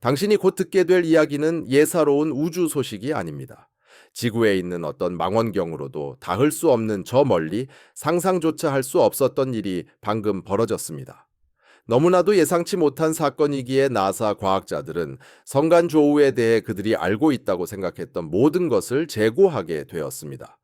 당신이 곧 듣게 될 이야기는 예사로운 우주 소식이 아닙니다. 지구에 있는 어떤 망원경으로도 닿을 수 없는 저 멀리 상상조차 할 수 없었던 일이 방금 벌어졌습니다. 너무나도 예상치 못한 사건이기에 나사 과학자들은 성간 조우에 대해 그들이 알고 있다고 생각했던 모든 것을 재고하게 되었습니다.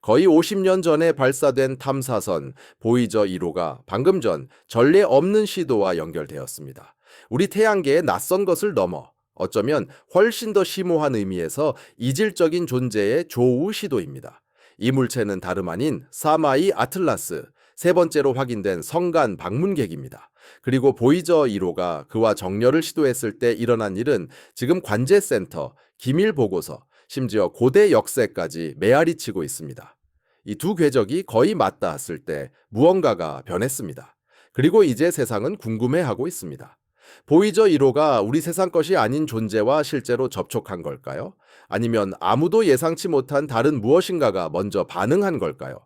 거의 50년 전에 발사된 탐사선 보이저 1호가 방금 전 전례 없는 시도와 연결되었습니다. 우리 태양계의 낯선 것을 넘어 어쩌면 훨씬 더 심오한 의미에서 이질적인 존재의 조우 시도입니다. 이 물체는 다름 아닌 사마이 아틀라스, 세 번째로 확인된 성간 방문객입니다. 그리고 보이저 1호가 그와 정렬을 시도했을 때 일어난 일은 지금 관제센터, 기밀 보고서, 심지어 고대 역세까지 메아리 치고 있습니다. 이 두 궤적이 거의 맞닿았을 때 무언가가 변했습니다. 그리고 이제 세상은 궁금해하고 있습니다. 보이저 1호가 우리 세상 것이 아닌 존재와 실제로 접촉한 걸까요? 아니면 아무도 예상치 못한 다른 무엇인가가 먼저 반응한 걸까요?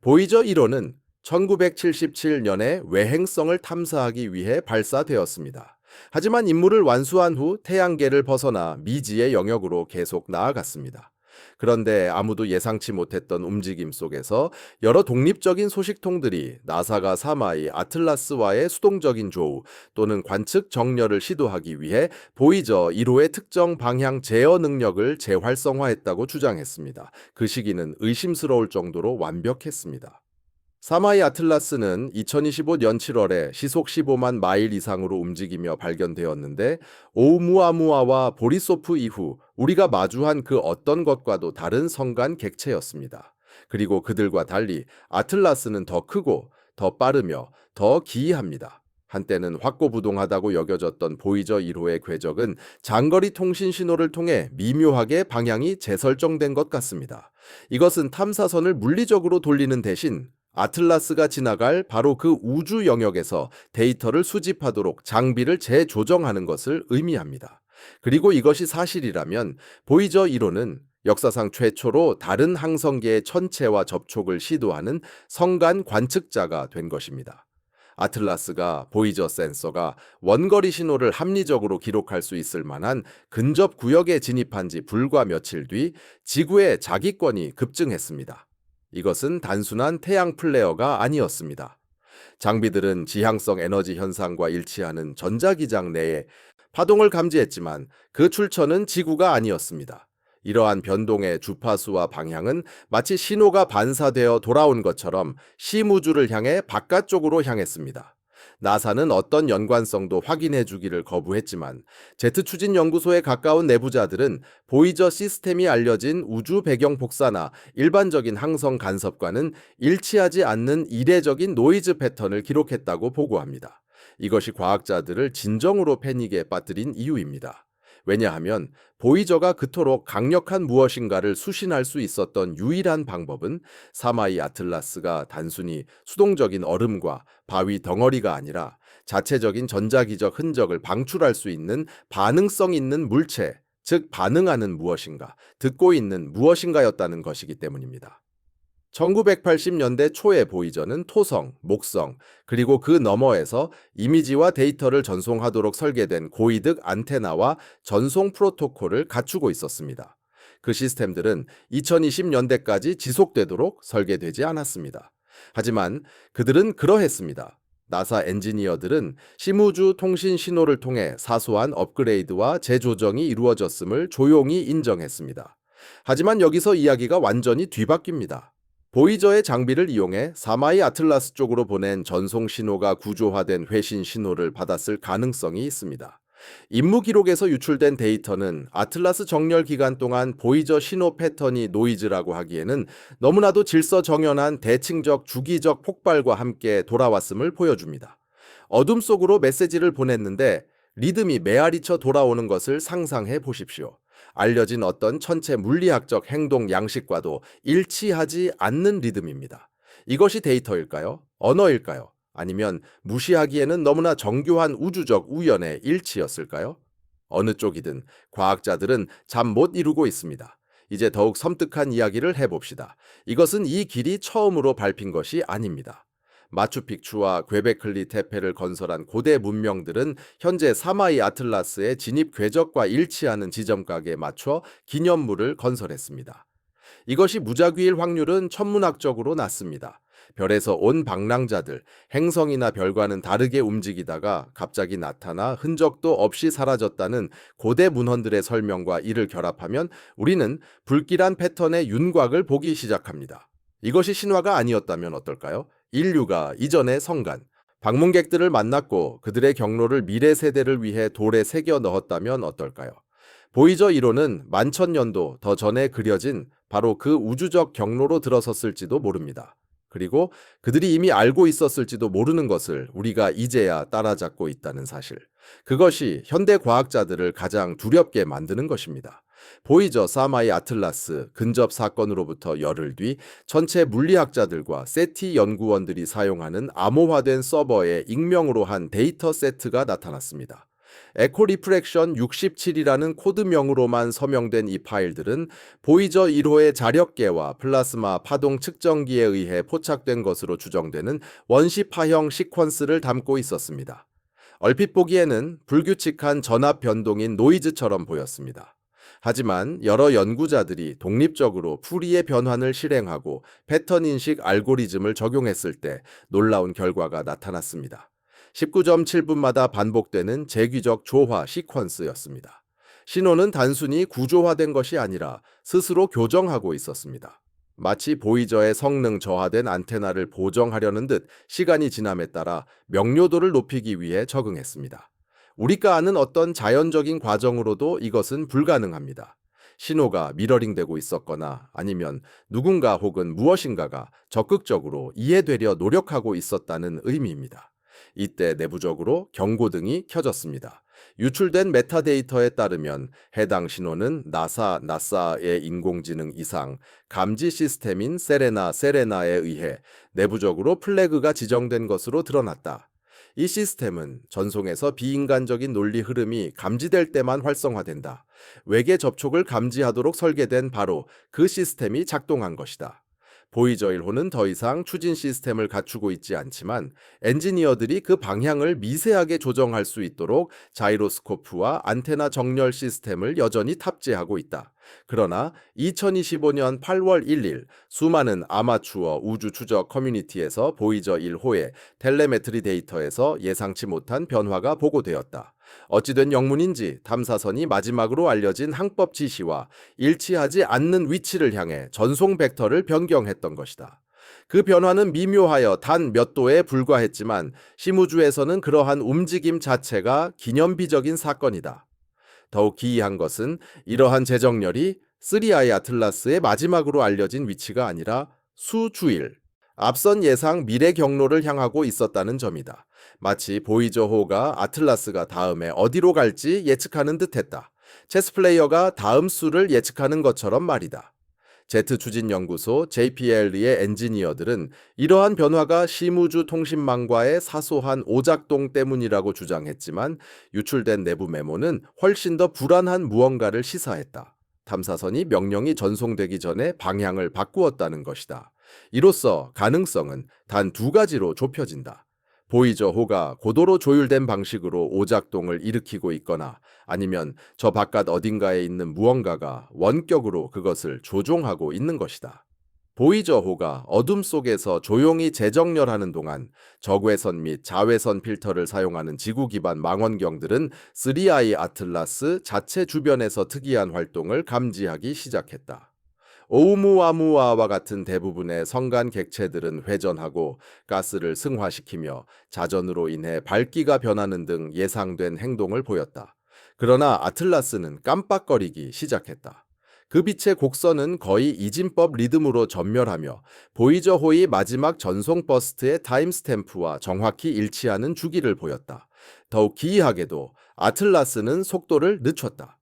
보이저 1호는 1977년에 외행성을 탐사하기 위해 발사되었습니다. 하지만 임무를 완수한 후 태양계를 벗어나 미지의 영역으로 계속 나아갔습니다. 그런데 아무도 예상치 못했던 움직임 속에서 여러 독립적인 소식통들이 나사가 사마이 아틀라스와의 수동적인 조우 또는 관측 정렬을 시도하기 위해 보이저 1호의 특정 방향 제어 능력을 재활성화했다고 주장했습니다. 그 시기는 의심스러울 정도로 완벽했습니다. 사마이 아틀라스는 2025년 7월에 시속 15만 마일 이상으로 움직이며 발견되었는데 오무아무아와 보리소프 이후 우리가 마주한 그 어떤 것과도 다른 성간 객체였습니다. 그리고 그들과 달리 아틀라스는 더 크고 더 빠르며 더 기이합니다. 한때는 확고부동하다고 여겨졌던 보이저 1호의 궤적은 장거리 통신 신호를 통해 미묘하게 방향이 재설정된 것 같습니다. 이것은 탐사선을 물리적으로 돌리는 대신 아틀라스가 지나갈 바로 그 우주 영역에서 데이터를 수집하도록 장비를 재조정하는 것을 의미합니다. 그리고 이것이 사실이라면 보이저 1호는 역사상 최초로 다른 항성계의 천체와 접촉을 시도하는 성간 관측자가 된 것입니다. 아틀라스가 보이저 센서가 원거리 신호를 합리적으로 기록할 수 있을 만한 근접 구역에 진입한 지 불과 며칠 뒤 지구의 자기권이 급증했습니다. 이것은 단순한 태양 플레어가 아니었습니다. 장비들은 지향성 에너지 현상과 일치하는 전자기장 내에 파동을 감지했지만 그 출처는 지구가 아니었습니다. 이러한 변동의 주파수와 방향은 마치 신호가 반사되어 돌아온 것처럼 시무주를 향해 바깥쪽으로 향했습니다. 나사는 어떤 연관성도 확인해 주기를 거부했지만 제트 추진 연구소에 가까운 내부자들은 보이저 시스템이 알려진 우주 배경 복사나 일반적인 항성 간섭과는 일치하지 않는 이례적인 노이즈 패턴을 기록했다고 보고합니다. 이것이 과학자들을 진정으로 패닉에 빠뜨린 이유입니다. 왜냐하면 보이저가 그토록 강력한 무엇인가를 수신할 수 있었던 유일한 방법은 사마이 아틀라스가 단순히 수동적인 얼음과 바위 덩어리가 아니라 자체적인 전자기적 흔적을 방출할 수 있는 반응성 있는 물체, 즉 반응하는 무엇인가, 듣고 있는 무엇인가였다는 것이기 때문입니다. 1980년대 초의 보이저는 토성, 목성, 그리고 그 너머에서 이미지와 데이터를 전송하도록 설계된 고이득 안테나와 전송 프로토콜을 갖추고 있었습니다. 그 시스템들은 2020년대까지 지속되도록 설계되지 않았습니다. 하지만 그들은 그러했습니다. 나사 엔지니어들은 시무주 통신 신호를 통해 사소한 업그레이드와 재조정이 이루어졌음을 조용히 인정했습니다. 하지만 여기서 이야기가 완전히 뒤바뀝니다. 보이저의 장비를 이용해 사마이 아틀라스 쪽으로 보낸 전송 신호가 구조화된 회신 신호를 받았을 가능성이 있습니다. 임무 기록에서 유출된 데이터는 아틀라스 정렬 기간 동안 보이저 신호 패턴이 노이즈라고 하기에는 너무나도 질서 정연한 대칭적 주기적 폭발과 함께 돌아왔음을 보여줍니다. 어둠 속으로 메시지를 보냈는데 리듬이 메아리쳐 돌아오는 것을 상상해 보십시오. 알려진 어떤 천체 물리학적 행동 양식과도 일치하지 않는 리듬입니다. 이것이 데이터일까요? 언어일까요? 아니면 무시하기에는 너무나 정교한 우주적 우연의 일치였을까요? 어느 쪽이든 과학자들은 잠 못 이루고 있습니다. 이제 더욱 섬뜩한 이야기를 해봅시다. 이것은 이 길이 처음으로 밟힌 것이 아닙니다. 마추픽추와 괴베클리 테페를 건설한 고대 문명들은 현재 사마이 아틀라스의 진입 궤적과 일치하는 지점각에 맞춰 기념물을 건설했습니다. 이것이 무작위일 확률은 천문학적으로 낮습니다. 별에서 온 방랑자들, 행성이나 별과는 다르게 움직이다가 갑자기 나타나 흔적도 없이 사라졌다는 고대 문헌들의 설명과 이를 결합하면 우리는 불길한 패턴의 윤곽을 보기 시작합니다. 이것이 신화가 아니었다면 어떨까요? 인류가 이전의 성간, 방문객들을 만났고 그들의 경로를 미래 세대를 위해 돌에 새겨 넣었다면 어떨까요? 보이저 1호는 만천 년도 더 전에 그려진 바로 그 우주적 경로로 들어섰을지도 모릅니다. 그리고 그들이 이미 알고 있었을지도 모르는 것을 우리가 이제야 따라잡고 있다는 사실. 그것이 현대 과학자들을 가장 두렵게 만드는 것입니다. 보이저 사마이 아틀라스 근접 사건으로부터 열흘 뒤 전체 물리학자들과 세티 연구원들이 사용하는 암호화된 서버에 익명으로 한 데이터 세트가 나타났습니다. 에코 리프렉션 67이라는 코드명으로만 서명된 이 파일들은 보이저 1호의 자력계와 플라스마 파동 측정기에 의해 포착된 것으로 추정되는 원시파형 시퀀스를 담고 있었습니다. 얼핏 보기에는 불규칙한 전압 변동인 노이즈처럼 보였습니다. 하지만 여러 연구자들이 독립적으로 풀이의 변환을 실행하고 패턴 인식 알고리즘을 적용했을 때 놀라운 결과가 나타났습니다. 19.7분마다 반복되는 재귀적 조화 시퀀스였습니다. 신호는 단순히 구조화된 것이 아니라 스스로 교정하고 있었습니다. 마치 보이저의 성능 저하된 안테나를 보정하려는 듯 시간이 지남에 따라 명료도를 높이기 위해 적응했습니다. 우리가 아는 어떤 자연적인 과정으로도 이것은 불가능합니다. 신호가 미러링되고 있었거나 아니면 누군가 혹은 무엇인가가 적극적으로 이해되려 노력하고 있었다는 의미입니다. 이때 내부적으로 경고등이 켜졌습니다. 유출된 메타데이터에 따르면 해당 신호는 나사, 나사의 인공지능 이상 감지 시스템인 세레나, 세레나에 의해 내부적으로 플래그가 지정된 것으로 드러났다. 이 시스템은 전송에서 비인간적인 논리 흐름이 감지될 때만 활성화된다. 외계 접촉을 감지하도록 설계된 바로 그 시스템이 작동한 것이다. 보이저 1호는 더 이상 추진 시스템을 갖추고 있지 않지만 엔지니어들이 그 방향을 미세하게 조정할 수 있도록 자이로스코프와 안테나 정렬 시스템을 여전히 탑재하고 있다. 그러나 2025년 8월 1일 수많은 아마추어 우주 추적 커뮤니티에서 보이저 1호의 텔레메트리 데이터에서 예상치 못한 변화가 보고되었다. 어찌된 영문인지 탐사선이 마지막으로 알려진 항법 지시와 일치하지 않는 위치를 향해 전송 벡터를 변경했던 것이다. 그 변화는 미묘하여 단 몇 도에 불과했지만 시무주에서는 그러한 움직임 자체가 기념비적인 사건이다. 더욱 기이한 것은 이러한 재정렬이 3i 아틀라스의 마지막으로 알려진 위치가 아니라 수주일, 앞선 예상 미래 경로를 향하고 있었다는 점이다. 마치 보이저호가 아틀라스가 다음에 어디로 갈지 예측하는 듯했다. 체스 플레이어가 다음 수를 예측하는 것처럼 말이다. 제트 추진 연구소 JPL의 엔지니어들은 이러한 변화가 시무주 통신망과의 사소한 오작동 때문이라고 주장했지만 유출된 내부 메모는 훨씬 더 불안한 무언가를 시사했다. 탐사선이 명령이 전송되기 전에 방향을 바꾸었다는 것이다. 이로써 가능성은 단 두 가지로 좁혀진다. 보이저 호가 고도로 조율된 방식으로 오작동을 일으키고 있거나 아니면 저 바깥 어딘가에 있는 무언가가 원격으로 그것을 조종하고 있는 것이다. 보이저 호가 어둠 속에서 조용히 재정렬하는 동안 적외선 및 자외선 필터를 사용하는 지구 기반 망원경들은 3i 아틀라스 자체 주변에서 특이한 활동을 감지하기 시작했다. 오우무아무아와 같은 대부분의 성간 객체들은 회전하고 가스를 승화시키며 자전으로 인해 밝기가 변하는 등 예상된 행동을 보였다. 그러나 아틀라스는 깜빡거리기 시작했다. 그 빛의 곡선은 거의 이진법 리듬으로 전멸하며 보이저호의 마지막 전송 버스트의 타임스탬프와 정확히 일치하는 주기를 보였다. 더욱 기이하게도 아틀라스는 속도를 늦췄다.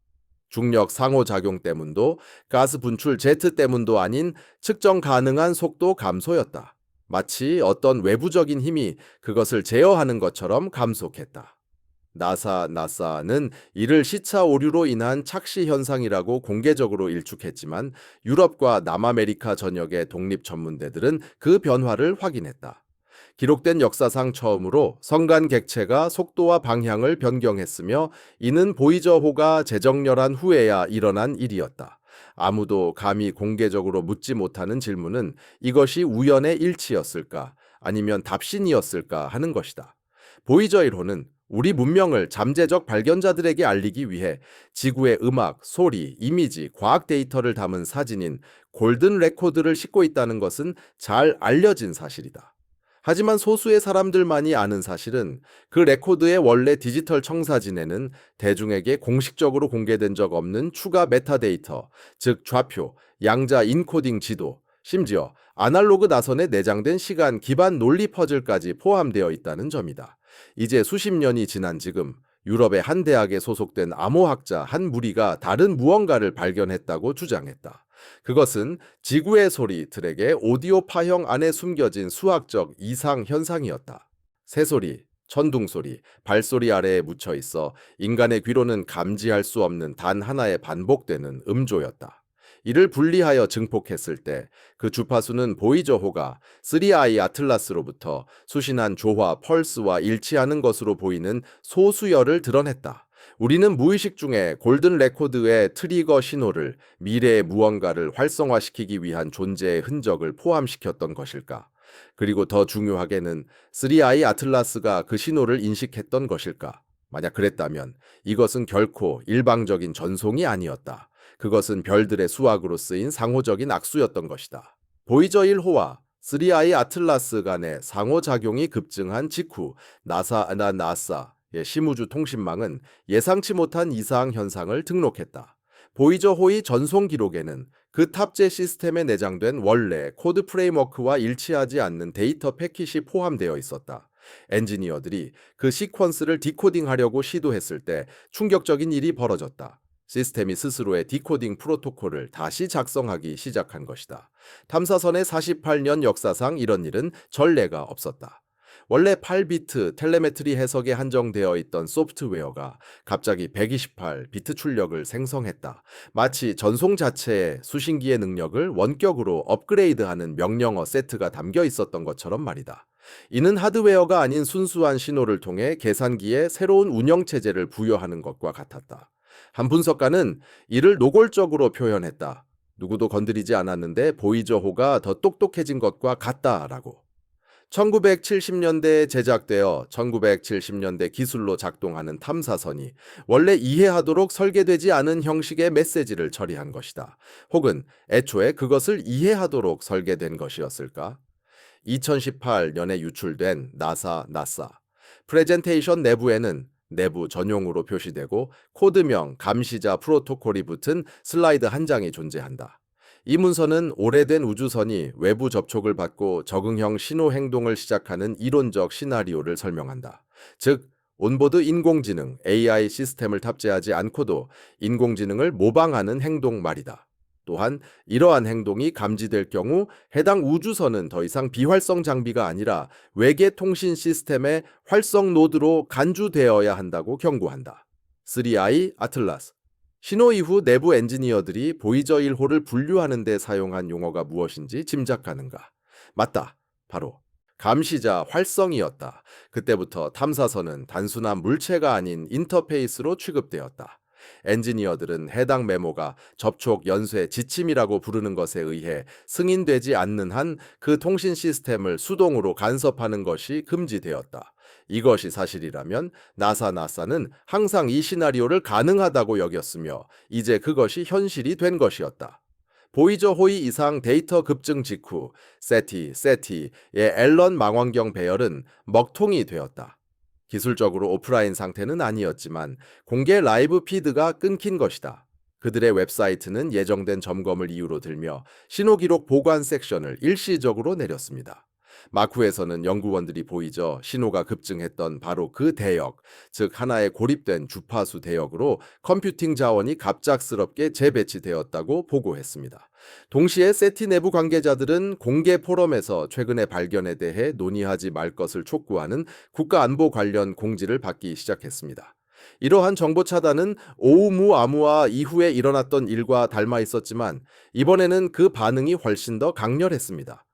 중력 상호작용 때문도 가스 분출 제트 때문도 아닌 측정 가능한 속도 감소였다. 마치 어떤 외부적인 힘이 그것을 제어하는 것처럼 감속했다. 나사, 나사는 이를 시차 오류로 인한 착시 현상이라고 공개적으로 일축했지만 유럽과 남아메리카 전역의 독립 전문대들은 그 변화를 확인했다. 기록된 역사상 처음으로 성간 객체가 속도와 방향을 변경했으며 이는 보이저호가 재정렬한 후에야 일어난 일이었다. 아무도 감히 공개적으로 묻지 못하는 질문은 이것이 우연의 일치였을까 아니면 답신이었을까 하는 것이다. 보이저 1호는 우리 문명을 잠재적 발견자들에게 알리기 위해 지구의 음악, 소리, 이미지, 과학 데이터를 담은 사진인 골든 레코드를 싣고 있다는 것은 잘 알려진 사실이다. 하지만 소수의 사람들만이 아는 사실은 그 레코드의 원래 디지털 청사진에는 대중에게 공식적으로 공개된 적 없는 추가 메타데이터, 즉 좌표, 양자 인코딩 지도, 심지어 아날로그 나선에 내장된 시간 기반 논리 퍼즐까지 포함되어 있다는 점이다. 이제 수십 년이 지난 지금 유럽의 한 대학에 소속된 암호학자 한 무리가 다른 무언가를 발견했다고 주장했다. 그것은 지구의 소리 틀에게 오디오 파형 안에 숨겨진 수학적 이상 현상이었다. 새소리, 천둥소리, 발소리 아래에 묻혀 있어 인간의 귀로는 감지할 수 없는 단 하나의 반복되는 음조였다. 이를 분리하여 증폭했을 때 그 주파수는 보이저호가 3i 아틀라스로부터 수신한 조화 펄스와 일치하는 것으로 보이는 소수열을 드러냈다. 우리는 무의식 중에 골든 레코드의 트리거 신호를 미래의 무언가를 활성화시키기 위한 존재의 흔적을 포함시켰던 것일까? 그리고 더 중요하게는 3i 아틀라스가 그 신호를 인식했던 것일까? 만약 그랬다면 이것은 결코 일방적인 전송이 아니었다. 그것은 별들의 수학으로 쓰인 상호적인 악수였던 것이다. 보이저 1호와 3i 아틀라스 간의 상호작용이 급증한 직후 나사나 나사 의 심우주 통신망은 예상치 못한 이상 현상을 등록했다. 보이저 호의 전송 기록에는 그 탑재 시스템에 내장된 원래 코드 프레임워크와 일치하지 않는 데이터 패킷이 포함되어 있었다. 엔지니어들이 그 시퀀스를 디코딩하려고 시도했을 때 충격적인 일이 벌어졌다. 시스템이 스스로의 디코딩 프로토콜을 다시 작성하기 시작한 것이다. 탐사선의 48년 역사상 이런 일은 전례가 없었다. 원래 8비트 텔레메트리 해석에 한정되어 있던 소프트웨어가 갑자기 128비트 출력을 생성했다. 마치 전송 자체의 수신기의 능력을 원격으로 업그레이드하는 명령어 세트가 담겨 있었던 것처럼 말이다. 이는 하드웨어가 아닌 순수한 신호를 통해 계산기에 새로운 운영체제를 부여하는 것과 같았다. 한 분석가는 이를 노골적으로 표현했다. 누구도 건드리지 않았는데 보이저호가 더 똑똑해진 것과 같다라고. 1970년대에 제작되어 1970년대 기술로 작동하는 탐사선이 원래 이해하도록 설계되지 않은 형식의 메시지를 처리한 것이다. 혹은 애초에 그것을 이해하도록 설계된 것이었을까? 2018년에 유출된 나사 나사 프레젠테이션 내부에는 내부 전용으로 표시되고 코드명 감시자 프로토콜이 붙은 슬라이드 한 장이 존재한다. 이 문서는 오래된 우주선이 외부 접촉을 받고 적응형 신호 행동을 시작하는 이론적 시나리오를 설명한다. 즉, 온보드 인공지능 AI 시스템을 탑재하지 않고도 인공지능을 모방하는 행동 말이다. 또한 이러한 행동이 감지될 경우 해당 우주선은 더 이상 비활성 장비가 아니라 외계 통신 시스템의 활성 노드로 간주되어야 한다고 경고한다. 3i 아틀라스 신호 이후 내부 엔지니어들이 보이저 1호를 분류하는 데 사용한 용어가 무엇인지 짐작가는가? 맞다. 바로 감시자 활성이었다. 그때부터 탐사선은 단순한 물체가 아닌 인터페이스로 취급되었다. 엔지니어들은 해당 메모가 접촉 연쇄 지침이라고 부르는 것에 의해 승인되지 않는 한 그 통신 시스템을 수동으로 간섭하는 것이 금지되었다. 이것이 사실이라면 나사 나사는 항상 이 시나리오를 가능하다고 여겼으며 이제 그것이 현실이 된 것이었다. 보이저 호의 이상 데이터 급증 직후 세티, 세티의 앨런 망원경 배열은 먹통이 되었다. 기술적으로 오프라인 상태는 아니었지만 공개 라이브 피드가 끊긴 것이다. 그들의 웹사이트는 예정된 점검을 이유로 들며 신호 기록 보관 섹션을 일시적으로 내렸습니다. 마쿠에서는 연구원들이 보이죠. 신호가 급증했던 바로 그 대역, 즉 하나의 고립된 주파수 대역으로 컴퓨팅 자원이 갑작스럽게 재배치되었다고 보고했습니다. 동시에 세티 내부 관계자들은 공개 포럼에서 최근의 발견에 대해 논의하지 말 것을 촉구하는 국가안보 관련 공지를 받기 시작했습니다. 이러한 정보 차단은 오우무 아무와 이후에 일어났던 일과 닮아 있었지만 이번에는 그 반응이 훨씬 더 강렬했습니다.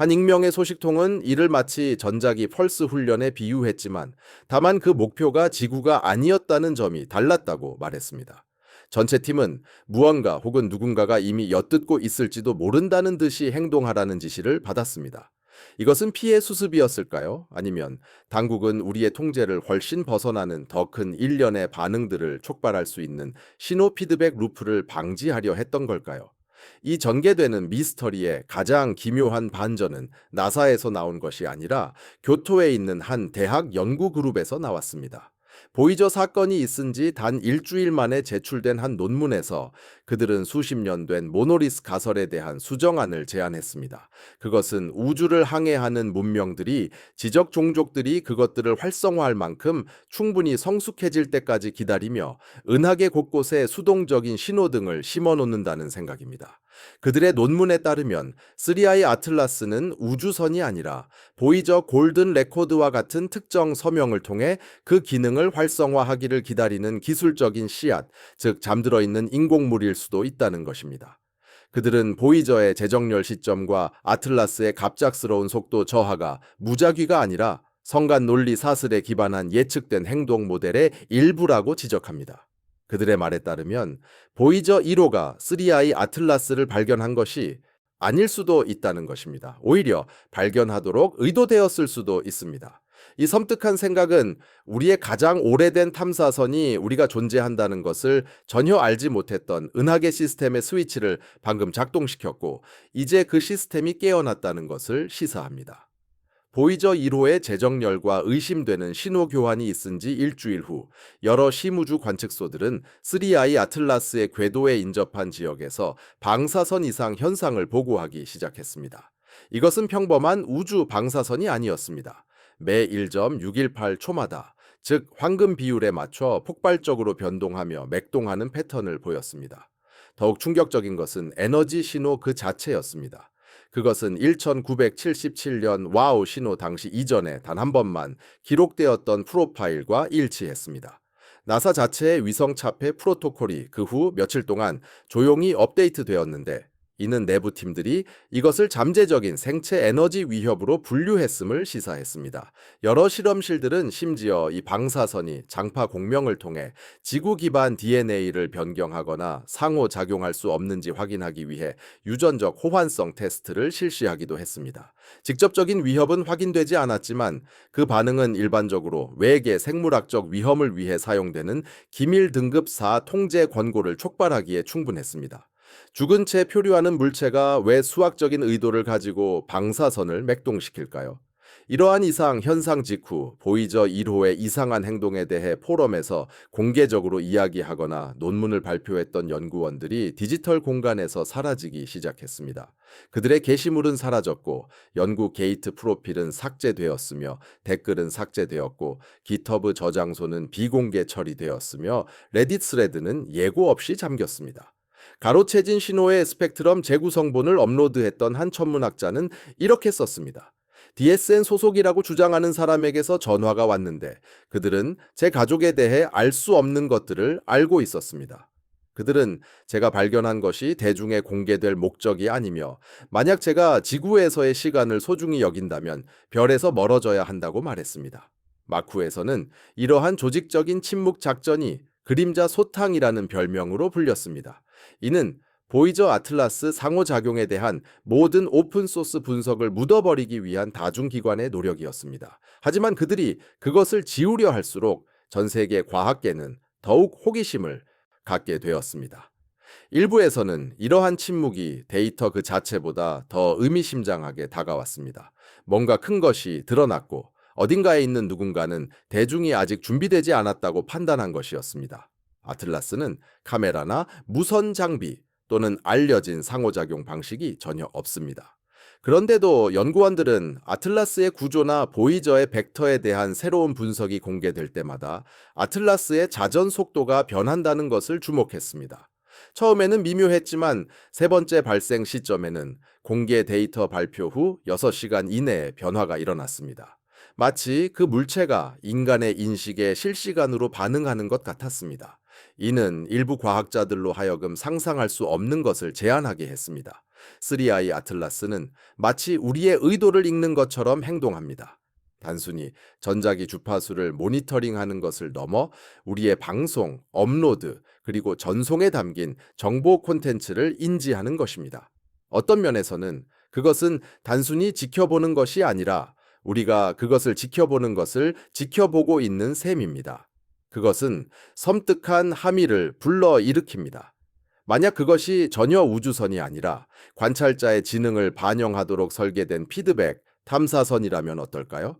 한 익명의 소식통은 이를 마치 전자기 펄스 훈련에 비유했지만 다만 그 목표가 지구가 아니었다는 점이 달랐다고 말했습니다. 전체 팀은 무언가 혹은 누군가가 이미 엿듣고 있을지도 모른다는 듯이 행동하라는 지시를 받았습니다. 이것은 피해 수습이었을까요? 아니면 당국은 우리의 통제를 훨씬 벗어나는 더 큰 일련의 반응들을 촉발할 수 있는 신호 피드백 루프를 방지하려 했던 걸까요? 이 전개되는 미스터리의 가장 기묘한 반전은 나사에서 나온 것이 아니라 교토에 있는 한 대학 연구 그룹에서 나왔습니다. 보이저 사건이 있은 지 단 일주일 만에 제출된 한 논문에서 그들은 수십 년 된 모노리스 가설에 대한 수정안을 제안했습니다. 그것은 우주를 항해하는 문명들이 지적 종족들이 그것들을 활성화할 만큼 충분히 성숙해질 때까지 기다리며 은하계 곳곳에 수동적인 신호등을 심어 놓는다는 생각입니다. 그들의 논문에 따르면 3i 아틀라스는 우주선이 아니라 보이저 골든 레코드와 같은 특정 서명을 통해 그 기능을 활성화하기를 기다리는 기술적인 씨앗, 즉 잠들어 있는 인공물일 수도 있다는 것입니다. 그들은 보이저의 재정렬 시점과 아틀라스의 갑작스러운 속도 저하가 무작위가 아니라 성간 논리 사슬에 기반한 예측된 행동 모델의 일부라고 지적합니다. 그들의 말에 따르면 보이저 1호가 3i 아틀라스를 발견한 것이 아닐 수도 있다는 것입니다. 오히려 발견하도록 의도되었을 수도 있습니다. 이 섬뜩한 생각은 우리의 가장 오래된 탐사선이 우리가 존재한다는 것을 전혀 알지 못했던 은하계 시스템의 스위치를 방금 작동시켰고, 이제 그 시스템이 깨어났다는 것을 시사합니다. 보이저 1호의 재정렬과 의심되는 신호 교환이 있은 지 일주일 후 여러 심우주 관측소들은 3i 아틀라스의 궤도에 인접한 지역에서 방사선 이상 현상을 보고하기 시작했습니다. 이것은 평범한 우주 방사선이 아니었습니다. 매 1.618 초마다 즉 황금 비율에 맞춰 폭발적으로 변동하며 맥동하는 패턴을 보였습니다. 더욱 충격적인 것은 에너지 신호 그 자체였습니다. 그것은 1977년 와우 신호 당시 이전에 단 한 번만 기록되었던 프로파일과 일치했습니다. 나사 자체의 위성 차폐 프로토콜이 그 후 며칠 동안 조용히 업데이트 되었는데 이는 내부 팀들이 이것을 잠재적인 생체 에너지 위협으로 분류했음을 시사했습니다. 여러 실험실들은 심지어 이 방사선이 장파 공명을 통해 지구 기반 DNA를 변경하거나 상호작용할 수 없는지 확인하기 위해 유전적 호환성 테스트를 실시하기도 했습니다. 직접적인 위협은 확인되지 않았지만 그 반응은 일반적으로 외계 생물학적 위험을 위해 사용되는 기밀 등급 4 통제 권고를 촉발하기에 충분했습니다. 죽은 채 표류하는 물체가 왜 수학적인 의도를 가지고 방사선을 맥동시킬까요? 이러한 이상 현상 직후 보이저 1호의 이상한 행동에 대해 포럼에서 공개적으로 이야기하거나 논문을 발표했던 연구원들이 디지털 공간에서 사라지기 시작했습니다. 그들의 게시물은 사라졌고 연구 게이트 프로필은 삭제되었으며 댓글은 삭제되었고 기터브 저장소는 비공개 처리되었으며 레딧 스레드는 예고 없이 잠겼습니다. 가로채진 신호의 스펙트럼 재구성본을 업로드했던 한 천문학자는 이렇게 썼습니다. DSN 소속이라고 주장하는 사람에게서 전화가 왔는데 그들은 제 가족에 대해 알 수 없는 것들을 알고 있었습니다. 그들은 제가 발견한 것이 대중에 공개될 목적이 아니며 만약 제가 지구에서의 시간을 소중히 여긴다면 별에서 멀어져야 한다고 말했습니다. 마쿠에서는 이러한 조직적인 침묵 작전이 그림자 소탕이라는 별명으로 불렸습니다. 이는 보이저 아틀라스 상호작용에 대한 모든 오픈소스 분석을 묻어버리기 위한 다중기관의 노력이었습니다. 하지만 그들이 그것을 지우려 할수록 전 세계 과학계는 더욱 호기심을 갖게 되었습니다. 일부에서는 이러한 침묵이 데이터 그 자체보다 더 의미심장하게 다가왔습니다. 뭔가 큰 것이 드러났고 어딘가에 있는 누군가는 대중이 아직 준비되지 않았다고 판단한 것이었습니다. 아틀라스는 카메라나 무선 장비 또는 알려진 상호작용 방식이 전혀 없습니다. 그런데도 연구원들은 아틀라스의 구조나 보이저의 벡터에 대한 새로운 분석이 공개될 때마다 아틀라스의 자전 속도가 변한다는 것을 주목했습니다. 처음에는 미묘했지만 세 번째 발생 시점에는 공개 데이터 발표 후 6시간 이내에 변화가 일어났습니다. 마치 그 물체가 인간의 인식에 실시간으로 반응하는 것 같았습니다. 이는 일부 과학자들로 하여금 상상할 수 없는 것을 제안하게 했습니다. 3i 아틀라스는 마치 우리의 의도를 읽는 것처럼 행동합니다. 단순히 전자기 주파수를 모니터링하는 것을 넘어 우리의 방송, 업로드, 그리고 전송에 담긴 정보 콘텐츠를 인지하는 것입니다. 어떤 면에서는 그것은 단순히 지켜보는 것이 아니라 우리가 그것을 지켜보는 것을 지켜보고 있는 셈입니다. 그것은 섬뜩한 함의를 불러 일으킵니다. 만약 그것이 전혀 우주선이 아니라 관찰자의 지능을 반영하도록 설계된 피드백 탐사선이라면 어떨까요?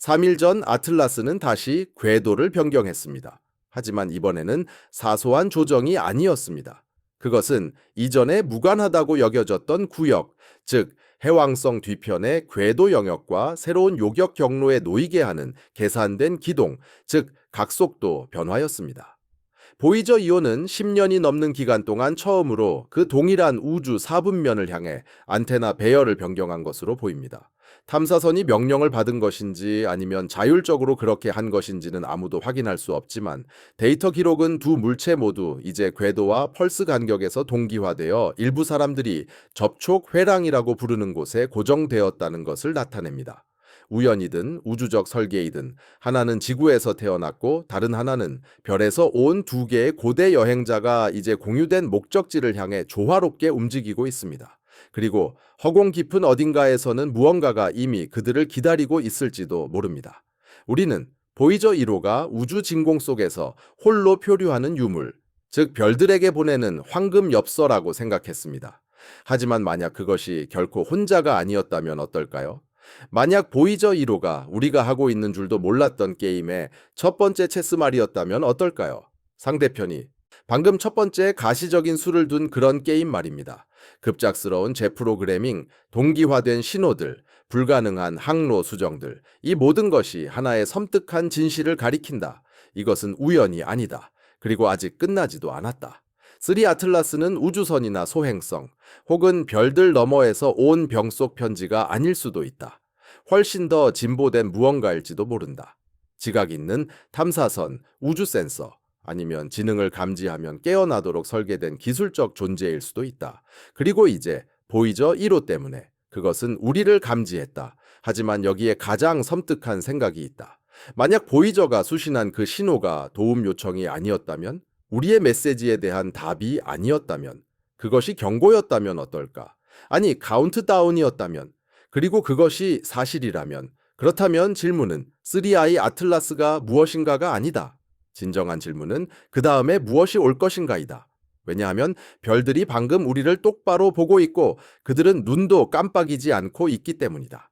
3일 전 아틀라스는 다시 궤도를 변경했습니다. 하지만 이번에는 사소한 조정이 아니었습니다. 그것은 이전에 무관하다고 여겨졌던 구역, 즉 해왕성 뒤편의 궤도 영역과 새로운 요격 경로에 놓이게 하는 계산된 기동, 즉 각속도 변화였습니다. 보이저 2호는 10년이 넘는 기간 동안 처음으로 그 동일한 우주 4분면을 향해 안테나 배열을 변경한 것으로 보입니다. 탐사선이 명령을 받은 것인지 아니면 자율적으로 그렇게 한 것인지는 아무도 확인할 수 없지만 데이터 기록은 두 물체 모두 이제 궤도와 펄스 간격에서 동기화되어 일부 사람들이 접촉 회랑이라고 부르는 곳에 고정되었다는 것을 나타냅니다. 우연이든 우주적 설계이든 하나는 지구에서 태어났고 다른 하나는 별에서 온 두 개의 고대 여행자가 이제 공유된 목적지를 향해 조화롭게 움직이고 있습니다. 그리고 허공 깊은 어딘가에서는 무언가가 이미 그들을 기다리고 있을지도 모릅니다. 우리는 보이저 1호가 우주 진공 속에서 홀로 표류하는 유물, 즉 별들에게 보내는 황금 엽서라고 생각했습니다. 하지만 만약 그것이 결코 혼자가 아니었다면 어떨까요? 만약 보이저 1호가 우리가 하고 있는 줄도 몰랐던 게임의 첫 번째 체스말이었다면 어떨까요? 상대편이 방금 첫 번째 가시적인 수를 둔 그런 게임 말입니다. 급작스러운 재프로그래밍, 동기화된 신호들, 불가능한 항로 수정들, 이 모든 것이 하나의 섬뜩한 진실을 가리킨다. 이것은 우연이 아니다. 그리고 아직 끝나지도 않았다. 3 아틀라스는 우주선이나 소행성, 혹은 별들 너머에서 온 병 속 편지가 아닐 수도 있다. 훨씬 더 진보된 무언가일지도 모른다. 지각 있는 탐사선, 우주 센서, 아니면 지능을 감지하면 깨어나도록 설계된 기술적 존재일 수도 있다. 그리고 이제 보이저 1호 때문에 그것은 우리를 감지했다. 하지만 여기에 가장 섬뜩한 생각이 있다. 만약 보이저가 수신한 그 신호가 도움 요청이 아니었다면, 우리의 메시지에 대한 답이 아니었다면, 그것이 경고였다면 어떨까? 아니, 카운트다운이었다면, 그리고 그것이 사실이라면, 그렇다면 질문은 3i 아틀라스가 무엇인가가 아니다. 진정한 질문은 그 다음에 무엇이 올 것인가이다. 왜냐하면 별들이 방금 우리를 똑바로 보고 있고 그들은 눈도 깜빡이지 않고 있기 때문이다.